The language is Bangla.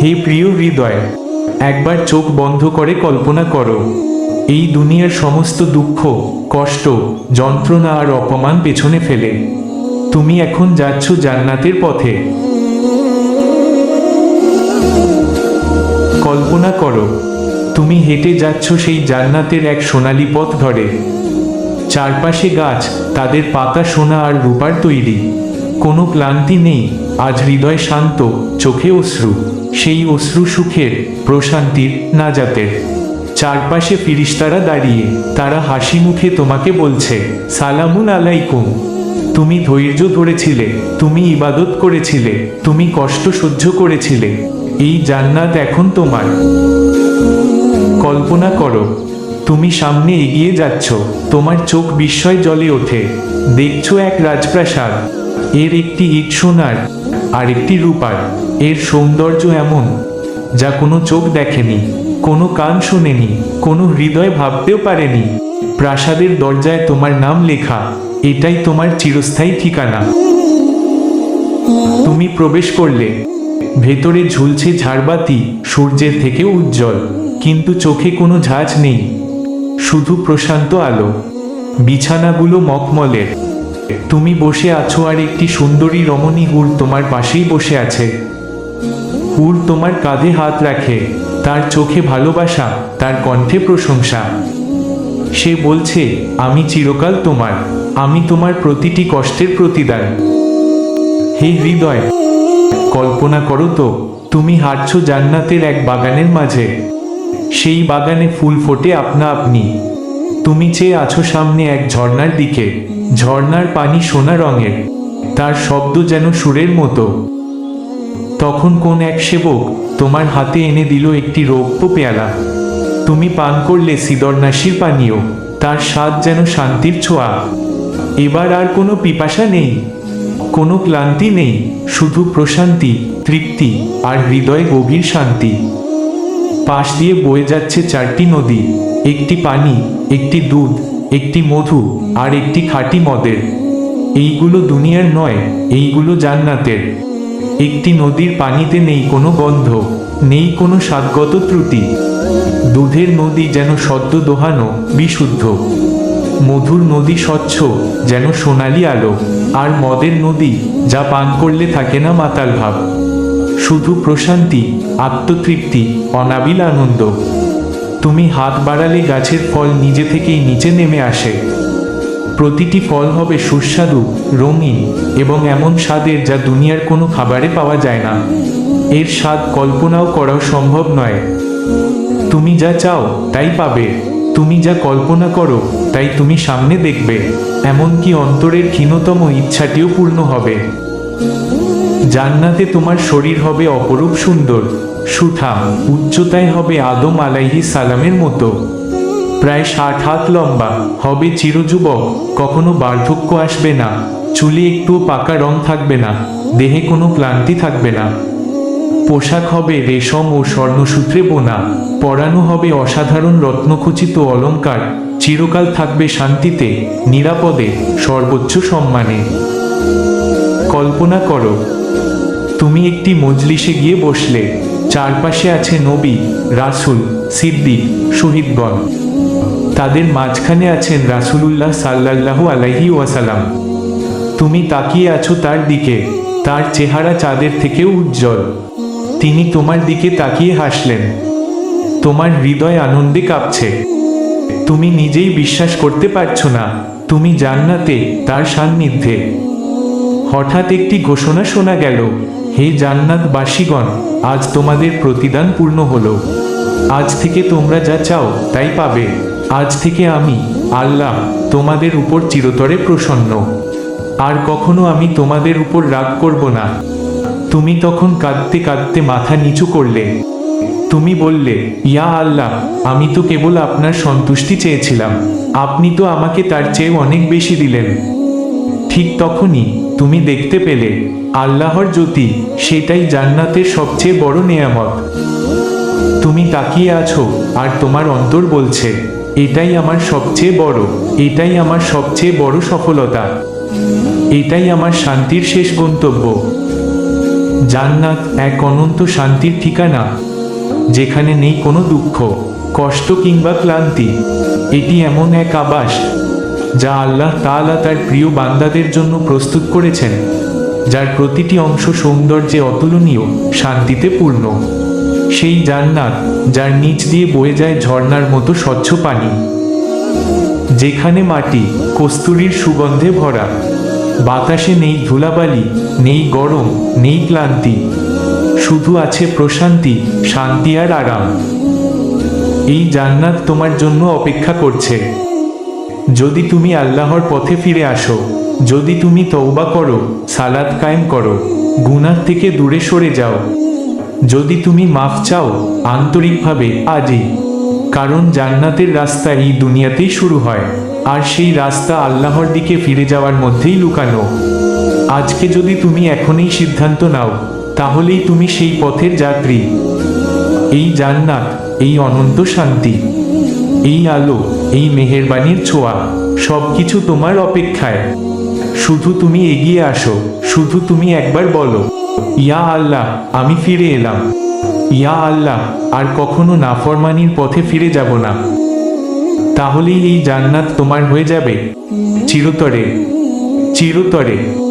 হে প্রিয় হৃদয়, একবার চোখ বন্ধ করে কল্পনা করো, এই দুনিয়ার সমস্ত দুঃখ, কষ্ট, যন্ত্রণা আর অপমান পেছনে ফেলে। তুমি এখন যাচ্ছ জান্নাতের পথে। কল্পনা করো, তুমি হেঁটে যাচ্ছ সেই জান্নাতের এক সোনালী পথ ধরে। চারপাশে গাছ, তাদের পাতা সোনা আর রূপার তৈরি। কোনো ক্লান্তি নেই, আজ হৃদয় শান্ত, চোখে অশ্রু, সেই অশ্রু সুখের, প্রশান্তির, নাজাতের। চারপাশে ফিরিস্তারা দাঁড়িয়ে, তারা হাসি মুখে তোমাকে বলছে, সালামুন আলাইকুম। তুমি ধৈর্য ধরেছিলে, তুমি ইবাদত করেছিলে, তুমি কষ্ট সহ্য করেছিলে, এই জান্নাত এখন তোমার। কল্পনা করো, তুমি সামনে এগিয়ে যাচ্ছ, তোমার চোখ বিস্ময় জলে ওঠে, দেখছ এক রাজপ্রাসাদ। এর একটি ইট সোনার আর একটি রূপার। এর সৌন্দর্য এমন, যা কোনো চোখ দেখেনি, কোনো কান শোনেনি, কোনো হৃদয় ভাবতেও পারেনি। প্রাসাদের দরজায় তোমার নাম লেখা, এটাই তোমার চিরস্থায়ী ঠিকানা। তুমি প্রবেশ করলে, ভেতরে ঝুলছে ঝাড়বাতি, সূর্যের থেকে উজ্জ্বল, কিন্তু চোখে কোনো ঝাঁজ নেই, শুধু প্রশান্ত আলো। বিছানাগুলো মখমলের। তুমি বসে আছো আর একটি সুন্দরী রমণী হুর তোমার পাশেই বসে আছে। হুর তোমার কাঁধে হাত রাখে, তার চোখে ভালোবাসা, তার কণ্ঠে প্রশংসা। সে বলছে, আমি চিরকাল তোমার, আমি তোমার প্রতিটি কষ্টের প্রতিদান। হে হৃদয়, কল্পনা করো তো, তুমি হাঁটছো জান্নাতের এক বাগানের মাঝে। সেই বাগানে ফুল ফোটে আপনা আপনি। তুমি চেয়ে আছো সামনে এক ঝর্ণার দিকে। ঝর্ণার পানি সোনা রঙের, তার শব্দ যেন সুরের মতো। তখন কোন এক সেবক তোমার হাতে এনে দিল একটি রৌপ্য পেয়ালা। তুমি পান করলে সিদরনাশির পানীয়, তার স্বাদ যেন শান্তির ছোঁয়া। এবার আর কোনো পিপাসা নেই, কোনো ক্লান্তি নেই, শুধু প্রশান্তি, তৃপ্তি আর হৃদয়ে গভীর শান্তি। পাশ দিয়ে বয়ে যাচ্ছে চারটি নদী, একটি পানি, একটি দুধ একটি মধু আর একটি খাঁটি মদের। এইগুলো দুনিয়ার নয়, এইগুলো জান্নাতের। একটি নদীর পানিতে নেই কোনো গন্ধ, নেই কোনো স্বাদগত ত্রুটি। দুধের নদী যেন সদ্য দোহানো, বিশুদ্ধ। মধুর নদী স্বচ্ছ, যেন সোনালি আলো, আর মদের নদী যা পান করলে থাকে না মাতাল ভাব। শুধু প্রশান্তি, আত্মতৃপ্তি, অনাবিল আনন্দ। তুমি হাত বাড়ালে গাছের ফল নিজে থেকেই নিচে নেমে আসে। প্রতিটি ফল হবে সুস্বাদু, রঙিন এবং এমন স্বাদের যা দুনিয়ার কোনো খাবারে পাওয়া যায় না। এর স্বাদ কল্পনাও করাও সম্ভব নয়। তুমি যা চাও তাই পাবে। তুমি যা কল্পনা করো তাই তুমি সামনে দেখবে। এমনকি অন্তরের ক্ষীণতম ইচ্ছাটিও পূর্ণ হবে। জান্নাতে তোমার শরীর হবে অপরূপ সুন্দর। সুঠাম উচ্চতায় হবে আদম আলাইহি সালামের মতো। প্রায় ষাট হাত লম্বা, হবে চিরযুবক, কখনো বার্ধক্য আসবে না, চুলে একটু পাকা রং থাকবে না, দেহে কোনো ক্লান্তি থাকবে না। পোশাক হবে রেশম ও স্বর্ণসূত্রে বোনা, পরানো হবে অসাধারণ রত্নখচিত অলংকার, চিরকাল থাকবে শান্তিতে, নিরাপদে, সর্বোচ্চ সম্মানে। কল্পনা করো, তুমি একটি মজলিসে গিয়ে বসলে চারপাশে আছে নবী, রাসুল, সিদ্দিক শহীদগণ তাদের মাঝখানে আছেন রাসুলুল্লাহ সাল্লাল্লাহু আলাইহি ওয়াসালাম তুমি তাকিয়ে আছো তার দিকে, তার চেহারা চাঁদের থেকেও উজ্জ্বল। তিনি তোমার দিকে তাকিয়ে হাসলেন। তোমার হৃদয় আনন্দে কাঁপছে। তুমি নিজেই বিশ্বাস করতে পারছ না, তুমি জান্নাতে, তার সান্নিধ্যে। হঠাৎ একটি ঘোষণা শোনা গেল হে জান্নাত জান্নাতবাসীগণ, আজ তোমাদের প্রতিদান পূর্ণ হলো। আজ থেকে তোমরা যা চাও তাই পাবে। আজ থেকে আমি, আল্লাহ, তোমাদের উপর চিরতরে প্রসন্ন। আর কখনো আমি তোমাদের উপর রাগ করব না। তুমি তখন কাঁদতে কাঁদতে মাথা নিচু করলে। তুমি বললে, ইয়া আল্লাহ, আমি তো কেবল আপনার সন্তুষ্টি চেয়েছিলাম। আপনি তো আমাকে তার চেয়ে অনেক বেশি দিলেন। ঠিক তখনই তুমি দেখতে পেলে, আল্লাহর জ্যোতি সেটাই জান্নাতের সবচেয়ে বড় নেয়ামত। তুমি তাকিয়ে আছো আর তোমার অন্তর বলছে, এটাই আমার সবচেয়ে বড়, এটাই আমার সবচেয়ে বড় সফলতা। এটাই আমার শান্তির শেষ গন্তব্য। জান্নাত এক অনন্ত শান্তির ঠিকানা, যেখানে নেই কোনো দুঃখ, কষ্ট কিংবা ক্লান্তি। এটি এমন এক আবাস যা আল্লাহ তাআলা তার প্রিয় বান্দাদের জন্য প্রস্তুত করেছেন, যার প্রতিটি অংশ সৌন্দর্যে অতুলনীয়, শান্তিতে পূর্ণ। সেই জান্নাত যার নিচ দিয়ে বয়ে যায় ঝর্নার মতো স্বচ্ছ পানি, যেখানে মাটি কস্তুরীর সুগন্ধে ভরা, বাতাসে নেই ধুলাবালি, নেই গরম, নেই ক্লান্তি, শুধু আছে প্রশান্তি, শান্তি আর আরাম। এই জান্নাত তোমার জন্য অপেক্ষা করছে। যদি তুমি আল্লাহর পথে ফিরে আসো, যদি তুমি তৌবা করো সালাদ কায়েম করো, গুনাহ থেকে দূরে সরে যাও। যদি তুমি মাফ চাও, আন্তরিকভাবে আজই। কারণ জান্নাতের রাস্তা এই দুনিয়াতেই শুরু হয়, আর সেই রাস্তা আল্লাহর দিকে ফিরে যাওয়ার মধ্যেই লুকানো। আজকে যদি তুমি এখনই সিদ্ধান্ত নাও, তাহলেই তুমি সেই পথের যাত্রী। এই জান্নাত, এই অনন্ত শান্তি। এই আলো, এই মেহেরবানির ছোঁয়া সব কিছু তোমার অপেক্ষায়। শুধু তুমি এগিয়ে আসো, শুধু তুমি একবার বলো, ইয়া আল্লাহ, আমি ফিরে এলাম। ইয়া আল্লাহ, আর কখনো নাফরমানির পথে ফিরে যাব না। তাহলেই এই জান্নাত তোমার হয়ে যাবে। চিরতরে চিরতরে।